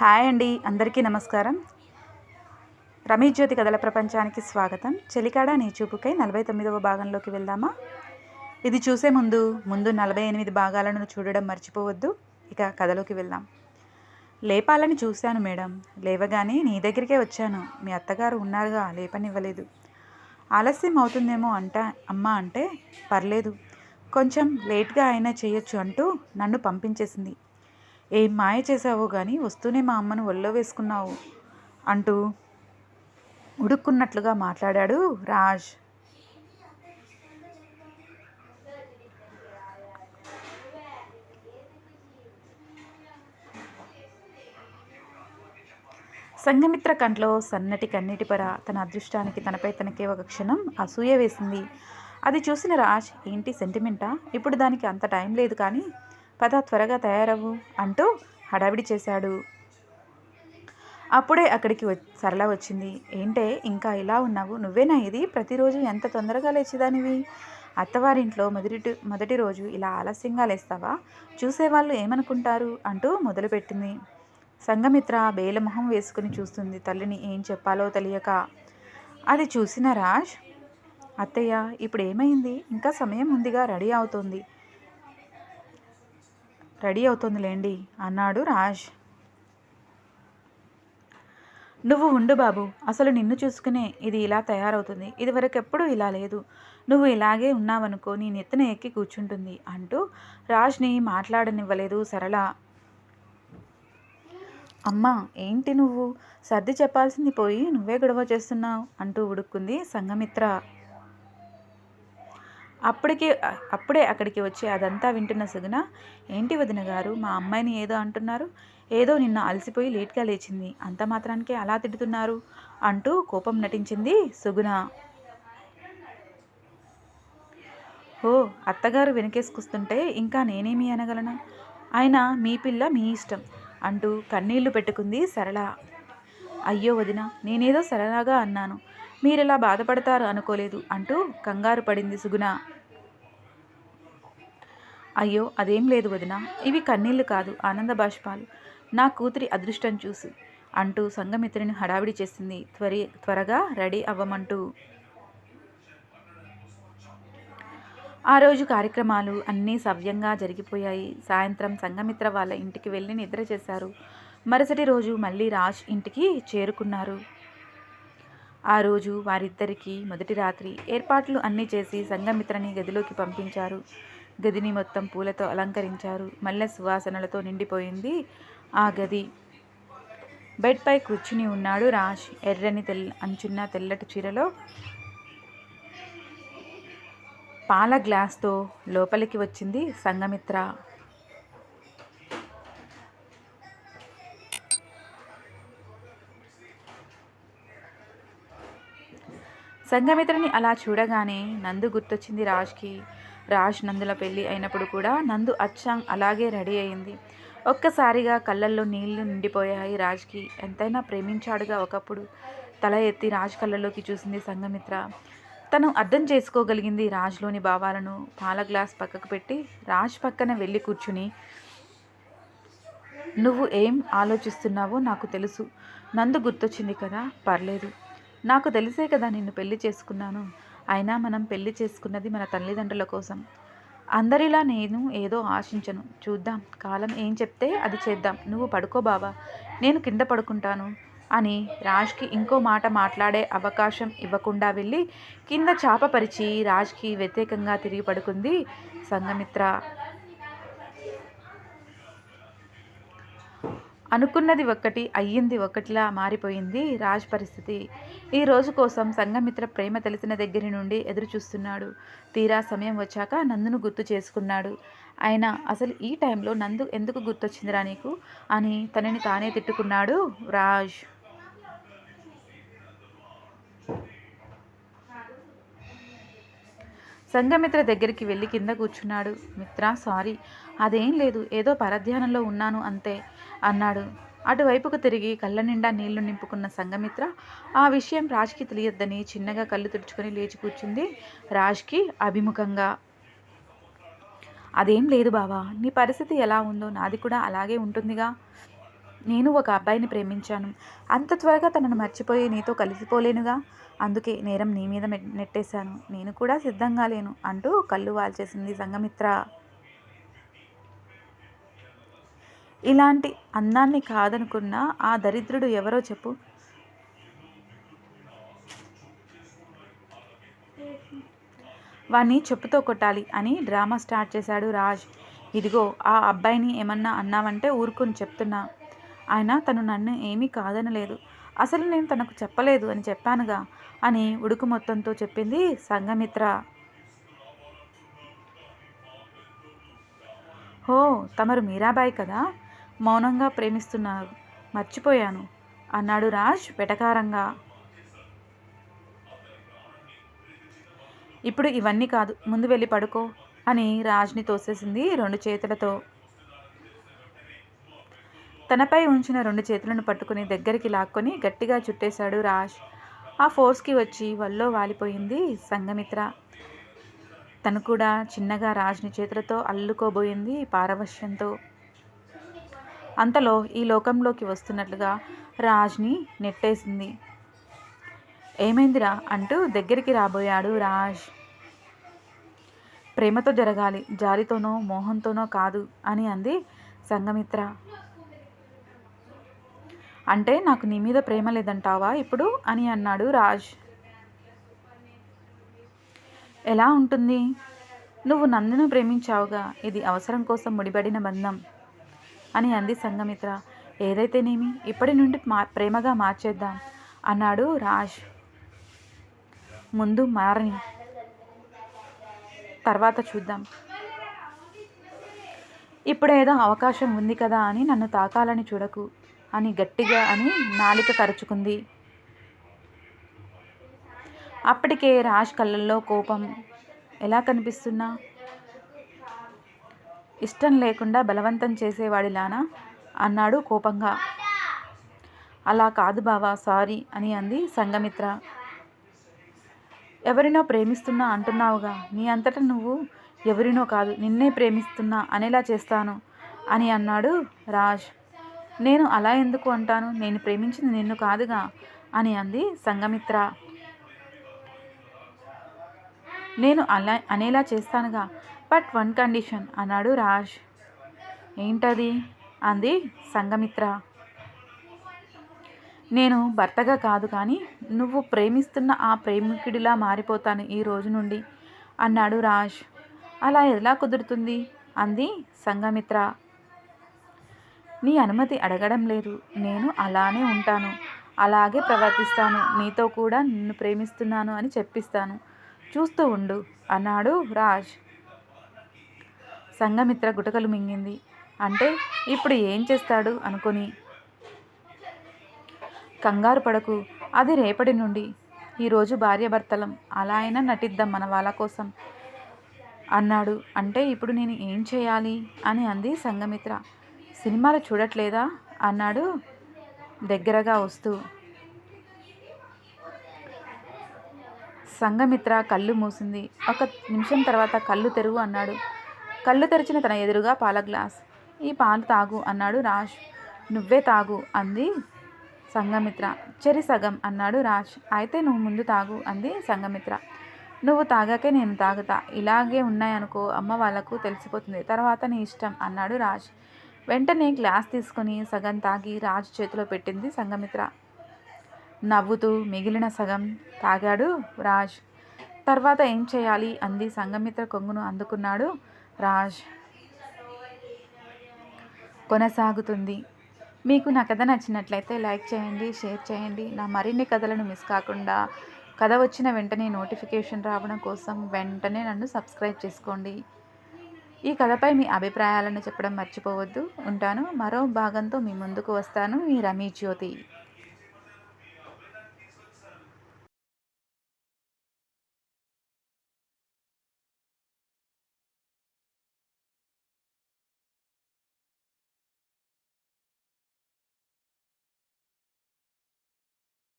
Hi అండి అందరికీ నమస్కారం. రమేష్ జ్యోతి కథల ప్రపంచానికి స్వాగతం. చెలికాడ నీ చూపుకై నలభై తొమ్మిదవ భాగంలోకి వెళ్దామా? ఇది చూసే ముందు ముందు నలభై ఎనిమిది భాగాలను చూడడం మర్చిపోవద్దు. ఇక కథలోకి వెళ్దాం. లేపాలని చూశాను మేడం. లేవగానే నీ దగ్గరికే వచ్చాను. మీ అత్తగారు ఉన్నారుగా లేపనివ్వలేదు. ఆలస్యం అవుతుందేమో అంట అమ్మ అంటే పర్లేదు. కొంచెం లేట్గా అయినా చేయొచ్చు అంటూ నన్ను పంపించేసింది. ఏం మాయ చేసావో కానీ వస్తూనే మా అమ్మను ఒళ్ళో వేసుకున్నావు అంటూ ఉడుక్కున్నట్లుగా మాట్లాడాడు రాజ్. సంఘమిత్ర కంట్లో సన్నటి కన్నీటి పర తన అదృష్టానికి తనపై తనకే ఒక క్షణం అసూయ వేసింది. అది చూసిన రాజ్ ఏంటి సెంటిమెంటా? ఇప్పుడు దానికి అంత టైం లేదు కానీ పద త్వరగా తయారవు అంటూ హడావిడి చేశాడు. అప్పుడే అక్కడికి సరళ వచ్చింది. ఏంటే ఇంకా ఇలా ఉన్నావు? నువ్వేనా ఇది? ప్రతిరోజు ఎంత తొందరగా లేచేదానివి? అత్తవారింట్లో మొదటి మొదటి రోజు ఇలా ఆలస్యంగా లేస్తావా? చూసేవాళ్ళు ఏమనుకుంటారు? అంటూ మొదలుపెట్టింది. సంఘమిత్ర బేలమొహం వేసుకుని చూస్తుంది. తల్లిని ఏం చెప్పాలో తెలియక. అది చూసిన రాజ్ అత్తయ్య ఇప్పుడు ఏమైంది ఇంకా సమయం ఉందిగా రెడీ అవుతోంది. రెడీ అవుతోందిలేండి అన్నాడు రాజ్. నువ్వు ఉండు బాబు అసలు నిన్ను చూసుకునే ఇది ఇలా తయారవుతుంది ఇదివరకు వరకెప్పుడు ఇలా లేదు. నువ్వు ఇలాగే ఉన్నావనుకో నీ నెత్తిన ఎక్కి కూర్చుంటుంది అంటూ రాజ్ని మాట్లాడనివ్వలేదు సరళ. అమ్మా ఏంటి నువ్వు? సర్ది చెప్పాల్సింది పోయి నువ్వే గొడవ చేస్తున్నావు అంటూ ఉడుక్కుంది సంఘమిత్ర. అప్పటికే అప్పుడే అక్కడికి వచ్చి అదంతా వింటున్న సుగుణ ఏంటి వదిన గారు మా అమ్మాయిని ఏదో అంటున్నారు? ఏదో నిన్న అలసిపోయి లేట్గా లేచింది. అంత మాత్రానికే అలా తిడుతున్నారు? అంటూ కోపం నటించింది సుగుణ. ఓ అత్తగారు వెనకేసుకొస్తుంటే ఇంకా నేనేమి అనగలను? అయినా మీ పిల్ల మీ ఇష్టం అంటూ కన్నీళ్ళు పెట్టుకుంది సరళ. అయ్యో వదిన నేనేదో సరళగా అన్నాను. మీరిలా బాధపడతారు అనుకోలేదు అంటూ కంగారు పడింది సుగుణ. అయ్యో అదేం లేదు వదిన. ఇవి కన్నీళ్ళు కాదు ఆనంద బాష్పాలు. నా కూతురి అదృష్టం చూసి అంటూ సంఘమిత్రుని హడావిడి చేసింది. త్వరి త్వరగా రెడీ అవ్వమంటూ. ఆ రోజు కార్యక్రమాలు అన్నీ సవ్యంగా జరిగిపోయాయి. సాయంత్రం సంఘమిత్ర వాళ్ళ ఇంటికి వెళ్ళి నిద్ర చేశారు. మరుసటి రోజు మళ్ళీ రాజ్ ఇంటికి చేరుకున్నారు. ఆ రోజు వారిద్దరికీ మొదటి రాత్రి ఏర్పాట్లు అన్నీ చేసి సంఘమిత్రని గదిలోకి పంపించారు. గదిని మొత్తం పూలతో అలంకరించారు. మల్లె సువాసనలతో నిండిపోయింది ఆ గది. బెడ్పై కూర్చుని ఉన్నాడు రాజ్. ఎర్రని తెల్ల అంచున్న తెల్లటి చీరలో పాల గ్లాస్తో లోపలికి వచ్చింది సంఘమిత్ర. సంఘమిత్రని అలా చూడగానే నందు గుర్తొచ్చింది రాజ్కి. రాజ్ నందుల పెళ్ళి అయినప్పుడు కూడా నందు అచ్చాంగ్ అలాగే రెడీ అయింది. ఒక్కసారిగా కళ్ళల్లో నీళ్ళు నిండిపోయాయి రాజ్కి. ఎంతైనా ప్రేమించాడుగా ఒకప్పుడు. తల ఎత్తి రాజ్ కళ్ళలోకి చూసింది సంఘమిత్ర. తను అర్థం చేసుకోగలిగింది రాజ్లోని భావాలను. పాల గ్లాస్ పక్కకు పెట్టి రాజ్ పక్కన వెళ్ళి కూర్చుని నువ్వు ఏం ఆలోచిస్తున్నావో నాకు తెలుసు. నందు గుర్తొచ్చింది కదా? పర్లేదు. నాకు తెలిసే కదా నిన్ను పెళ్ళి చేసుకున్నాను. అయినా మనం పెళ్ళి చేసుకున్నది మన తల్లిదండ్రుల కోసం. అందరిలా నేను ఏదో ఆశించను. చూద్దాం కాలం ఏం చెప్తే అది చేద్దాం. నువ్వు పడుకో బావా నేను కింద పడుకుంటాను అని రాజ్కి ఇంకో మాట మాట్లాడే అవకాశం ఇవ్వకుండా వెళ్ళి కింద చాప పరిచి రాజ్కి వ్యతిరేకంగా తిరిగి పడుకుంది సంఘమిత్ర. అనుకున్నది ఒక్కటి అయ్యింది ఒకటిలా మారిపోయింది రాజ్ పరిస్థితి. ఈ రోజు కోసం సంఘమిత్ర ప్రేమ తెలిసిన దగ్గర నుండి ఎదురు చూస్తున్నాడు తీరా సమయం వచ్చాక నందును గుర్తు చేసుకున్నాడు. ఆయన అసలు ఈ టైంలో నందు ఎందుకు గుర్తొచ్చిందిరా నీకు? అని తనని తానే తిట్టుకున్నాడు రాజ్. సంఘమిత్ర దగ్గరికి వెళ్ళి కింద కూర్చున్నాడు. మిత్ర సారీ. అదేం లేదు. ఏదో పరధ్యానంలో ఉన్నాను అంతే అన్నాడు. అటువైపుకు తిరిగి కళ్ళ నిండా నీళ్ళు నింపుకున్న సంఘమిత్ర ఆ విషయం రాజ్కి తెలియద్దని చిన్నగా కళ్ళు తుడుచుకొని లేచి కూర్చుంది రాజ్కి అభిముఖంగా. అదేం లేదు బావా. నీ పరిస్థితి ఎలా ఉందో నాది కూడా అలాగే ఉంటుందిగా. నేను ఒక అబ్బాయిని ప్రేమించాను. అంత త్వరగా తనను మర్చిపోయి నీతో కలిసిపోలేనుగా? అందుకే నేరం నీ మీద నెట్టేశాను. నేను కూడా సిద్ధంగా లేను అంటూ కళ్ళు వాల్చేసింది సంగమిత్ర ఇలాంటి అందాన్ని కాదనుకున్న ఆ దరిద్రుడు ఎవరో చెప్పు. వాణ్ణి చెప్పుతో కొట్టాలి అని డ్రామా స్టార్ట్ చేశాడు రాజ్. ఇదిగో ఆ అబ్బాయిని ఏమన్నా అన్నావంటే ఊరుకొని చెప్తున్నా. ఆయన తను నన్ను ఏమీ కాదనలేదు. అసలు నేను తనకు చెప్పలేదు అని చెప్పానుగా అని ఉడుకు మొత్తంతో చెప్పింది సంఘమిత్ర. హో తమరు మీరాబాయి కదా? మౌనంగా ప్రేమిస్తున్నారు మర్చిపోయాను అన్నాడు రాజ్ వెటకారంగా. ఇప్పుడు ఇవన్నీ కాదు ముందు వెళ్ళి పడుకో అని రాజ్ని తోసేసింది రెండు చేతులతో. తనపై ఉంచిన రెండు చేతులను పట్టుకుని దగ్గరికి లాక్కొని గట్టిగా చుట్టేశాడు రాజ్. ఆ ఫోర్స్కి వచ్చి వల్లో వాలిపోయింది సంగమిత్ర తను కూడా చిన్నగా రాజ్ని చేతులతో అల్లుకోబోయింది పారవశ్యంతో. అంతలో ఈ లోకంలోకి వస్తున్నట్లుగా రాజ్ని నెట్టేసింది. ఏమైందిరా అంటూ దగ్గరికి రాబోయాడు రాజ్. ప్రేమతో జరగాలి జాలితోనో మోహంతోనో కాదు అని అంది సంగమిత్ర అంటే నాకు నీ మీద ప్రేమ లేదంటావా? ఇప్పుడు అని అన్నాడు రాజ్. ఎలా ఉంటుంది? నువ్వు నందును ప్రేమించావుగా. ఇది అవసరం కోసం ముడిపడిన బంధం అని అంది సంగమిత్ర ఏదైతేనేమి? ఇప్పటి నుండి మా ప్రేమగా మార్చేద్దాం అన్నాడు రాజ్. ముందు మారని తర్వాత చూద్దాం. ఇప్పుడేదో అవకాశం ఉంది కదా అని నన్ను తాకాలని చూడకు. అని గట్టిగా అని నాలిక కరుచుకుంది. అప్పటికే రాజ్ కళ్ళల్లో కోపం ఎలా కనిపిస్తున్నా? ఇష్టం లేకుండా బలవంతం చేసేవాడిలానా? అన్నాడు కోపంగా. అలా కాదు బావా సారీ అని అంది సంగమిత్ర ఎవరినో ప్రేమిస్తున్నా అంటున్నావుగా నీ అంతటా నువ్వు ఎవరినో కాదు నిన్నే ప్రేమిస్తున్నా అనేలా చేస్తాను అని అన్నాడు రాజ్. నేను అలా ఎందుకు అంటాను? నేను ప్రేమించింది నిన్ను కాదుగా? అని అంది సంగమిత్ర నేను అలా అనేలా చేస్తానుగా బట్ వన్ కండిషన్ అన్నాడు రాజ్. ఏంటది? అంది సంగమిత్ర నేను భర్తగా కాదు కానీ నువ్వు ప్రేమిస్తున్న ఆ ప్రేమికుడిలా మారిపోతాను ఈ రోజు నుండి అన్నాడు రాజ్. అలా ఎలా కుదురుతుంది? అంది సంగమిత్ర నీ అనుమతి అడగడం లేదు. నేను అలానే ఉంటాను. అలాగే ప్రవర్తిస్తాను. నీతో కూడా నిన్ను ప్రేమిస్తున్నాను అని చెప్పిస్తాను. చూస్తూ ఉండు అన్నాడు రాజ్. సంఘమిత్ర గుటకలు మింగింది. అంటే ఇప్పుడు ఏం చేస్తాడు అనుకొని? కంగారు పడకు. అది రేపటి నుండి. ఈరోజు భార్యాభర్తలం అలా అయినా నటిద్దాం మన వాళ్ళ కోసం అన్నాడు. అంటే ఇప్పుడు నేను ఏం చేయాలి? అని అంది సంఘమిత్ర. సినిమాలు చూడట్లేదా? అన్నాడు దగ్గరగా వస్తూ. సంఘమిత్ర కళ్ళు మూసింది. ఒక నిమిషం తర్వాత కళ్ళు తెరువు అన్నాడు. కళ్ళు తెరిచిన తన ఎదురుగా పాల గ్లాస్. ఈ పాలు తాగు అన్నాడు రాజ్. నువ్వే తాగు అంది సంఘమిత్ర. చెరి సగం అన్నాడు రాజ్. అయితే నువ్వు ముందు తాగు అంది సంగమిత్ర నువ్వు తాగాకే నేను తాగుతా. ఇలాగే ఉన్నాయనుకో అమ్మ వాళ్ళకు తెలిసిపోతుంది. తర్వాత నీ ఇష్టం అన్నాడు రాజ్. వెంటనే గ్లాస్ తీసుకొని సగం తాగి రాజ్ చేతిలో పెట్టింది సంగమిత్ర నవ్వుతూ మిగిలిన సగం తాగాడు రాజ్. తర్వాత ఏం చేయాలి? అంది సంగమిత్ర కొంగును అందుకున్నాడు రాజ్. కొనసాగుతుంది. మీకు నా కథ నచ్చినట్లయితే లైక్ చేయండి షేర్ చేయండి. నా మరిన్ని కథలను మిస్ కాకుండా కథ వచ్చిన వెంటనే నోటిఫికేషన్ రావడం కోసం వెంటనే నన్ను సబ్స్క్రైబ్ చేసుకోండి. ఈ కథపై మీ అభిప్రాయాలను చెప్పడం మర్చిపోవద్దు. ఉంటాను. మరో భాగంతో మీ ముందుకు వస్తాను. మీ రమీ జ్యోతి.